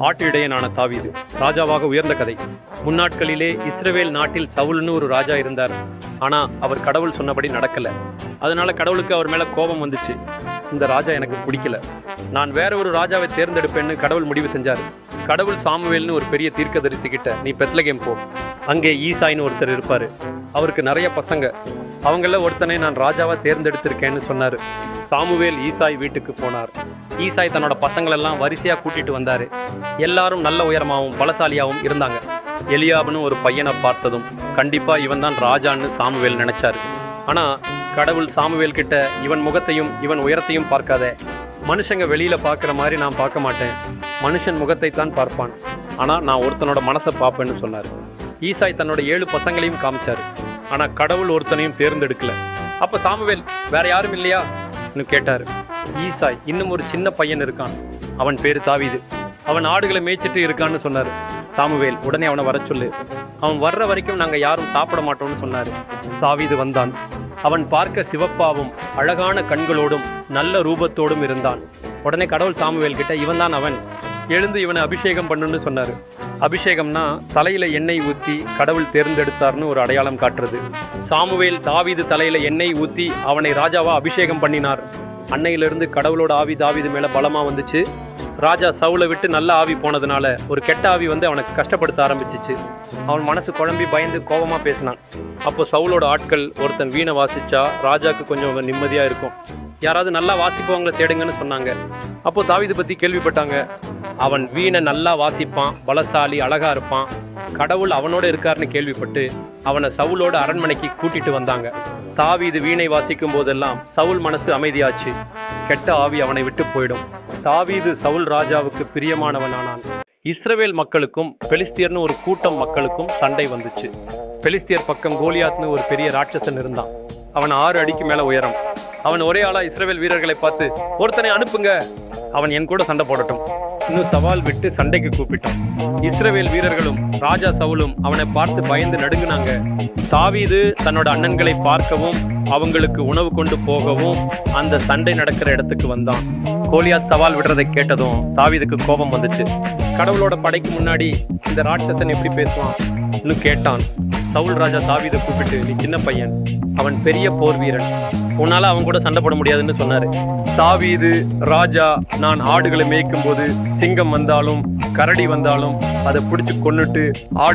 ஆட்டு இடையனான தாவீது ராஜாவாக உயர்ந்த கதை. முன்னாட்களிலே இஸ்ரவேல் நாட்டில் சவுல்னு ஒரு ராஜா இருந்தார். ஆனா அவர் கடவுள் சொன்னபடி நடக்கல. அதனால கடவுளுக்கு அவர் மேல கோபம் வந்துச்சு. இந்த ராஜா எனக்கு பிடிக்கல. நான் வேற ஒரு ராஜாவை தேர்ந்தெடுப்பேன்னு கடவுள் முடிவு செஞ்சார். கடவுள் சாமுவேல்னு ஒரு பெரிய தீர்க்கதரிசி கிட்ட நீ பெத்லகேம் போ. அங்கே ஈசாயின்னு ஒருத்தர் இருப்பார். அவருக்கு நிறைய பசங்க. அவங்கள ஒருத்தனை நான் ராஜாவாக தேர்ந்தெடுத்திருக்கேன்னு சொன்னார். சாமுவேல் ஈசாய் வீட்டுக்கு போனார். ஈசாய் தன்னோட பசங்களெல்லாம் வரிசையாக கூட்டிட்டு வந்தார். எல்லாரும் நல்ல உயரமாகவும் பலசாலியாகவும் இருந்தாங்க. எலியாபுன்னு ஒரு பையனை பார்த்ததும் கண்டிப்பாக இவன் தான் ராஜான்னு சாமுவேல் நினைச்சாரு. ஆனால் கடவுள் சாமுவேல் கிட்ட இவன் முகத்தையும் இவன் உயரத்தையும் பார்க்காத. மனுஷங்க வெளியில் பார்க்குற மாதிரி நான் பார்க்க மாட்டேன். மனுஷன் முகத்தை தான் பார்ப்பான். ஆனால் நான் ஒருத்தனோட மனசை பார்ப்பேன்னு சொன்னார். ஈசாய் தன்னோட ஏழு பசங்களையும் காமிச்சாரு. ஆனா கடவுள் ஒருத்தனையும் தேர்ந்தெடுக்கல. அப்ப சாமுவேல் வேற யாரும் இல்லையா? கேட்டாரு. ஈசாய் இன்னும் ஒரு சின்ன பையன் இருக்கான். அவன் பேரு தாவிது. அவன் ஆடுகளை மேய்ச்சிட்டு இருக்கான்னு சொன்னாரு. சாமுவேல் உடனே அவனை வர சொல்லு. அவன் வர்ற வரைக்கும் நாங்க யாரும் சாப்பிட மாட்டோம்னு சொன்னாரு. தாவீது வந்தான். அவன் பார்க்க சிவப்பாவும் அழகான கண்களோடும் நல்ல ரூபத்தோடும் இருந்தான். உடனே கடவுள் சாமுவேல் கிட்ட இவன் தான் அவன். எழுந்து இவனை அபிஷேகம் பண்ணுன்னு சொன்னாரு. அபிஷேகம்னா தலையில எண்ணெய் ஊத்தி கடவுள் தேர்ந்தெடுத்தார்னு ஒரு அடையாளம் காட்டுறது. சாமுவேல் தாவீது தலையில எண்ணெய் ஊத்தி அவனை ராஜாவா அபிஷேகம் பண்ணினார். அன்னையிலிருந்து கடவுளோட ஆவி தாவீது மேல பலமா வந்துச்சு. ராஜா சவுலை விட்டு நல்ல ஆவி போனதுனால ஒரு கெட்ட ஆவி வந்து அவனை கஷ்டப்படுத்த ஆரம்பிச்சிச்சு. அவன் மனசு குழம்பி பயந்து கோபமாக பேசினான். அப்போ சவுலோட ஆட்கள் ஒருத்தன் வீணை வாசிச்சா ராஜாவுக்கு கொஞ்சம் நிம்மதியாக இருக்கும். யாராவது நல்லா வாசிப்பவங்களை தேடுங்கன்னு சொன்னாங்க. அப்போ தாவிதை பற்றி கேள்விப்பட்டாங்க. அவன் வீணை நல்லா வாசிப்பான் பலசாலி அழகா இருப்பான். கடவுள் அவனோட இருக்காருன்னு கேள்விப்பட்டு அவனை சவுலோட அரண்மனைக்கு கூட்டிட்டு வந்தாங்க. தாவீது வீணை வாசிக்கும் போதெல்லாம் சவுல் மனசு அமைதியாச்சு. கெட்ட ஆவி அவனை விட்டு போயிடும். தாவீது சவுல் ராஜாவுக்கு பிரியமானவனானான். இஸ்ரவேல் மக்களுக்கும் பெலிஸ்தியர்னு ஒரு கூட்டம் மக்களுக்கும் சண்டை வந்துச்சு. பெலிஸ்தியர் பக்கம் கோலியாத்னு ஒரு பெரிய ராட்சசன் இருந்தான். அவன் ஆறு அடிக்கு மேல உயரம். அவன் ஒரே ஆளா இஸ்ரவேல் வீரர்களை பார்த்து ஒருத்தனை அனுப்புங்க. அவன் என் கூட சண்டை போடட்டும். இன்னும் சவால் விட்டு சண்டைக்கு கூப்பிட்டான். இஸ்ரவேல் வீரர்களும் ராஜா சவுலும் அவனை பார்த்து பயந்து நடுங்குனாங்க. தாவீது தன்னோட அண்ணன்களை பார்க்கவும் அவங்களுக்கு உணவு கொண்டு போகவும் அந்த சண்டை நடக்கிற இடத்துக்கு வந்தான். கோலியாத் சவால் விடுறதை கேட்டதும் தாவிதுக்கு கோபம் வந்துச்சு. கடவுளோட படைக்கு முன்னாடி இந்த ராட்சசன் எப்படி பேசுவான் இன்னும் கேட்டான். சவுல் ராஜா தாவீதை கூப்பிட்டு நீ சின்ன பையன் அவன் பெரிய போர் வீரன். உன்னால அவன் கூட சண்டை போட முடியாதுன்னு சொன்னாரு. தாவீது ராஜா நான் ஆடுகளை மேய்க்கும் போது சிங்கம் வந்தாலும் கரடி வந்தாலும் அதை பிடிச்சு கொண்டுட்டு ஆடு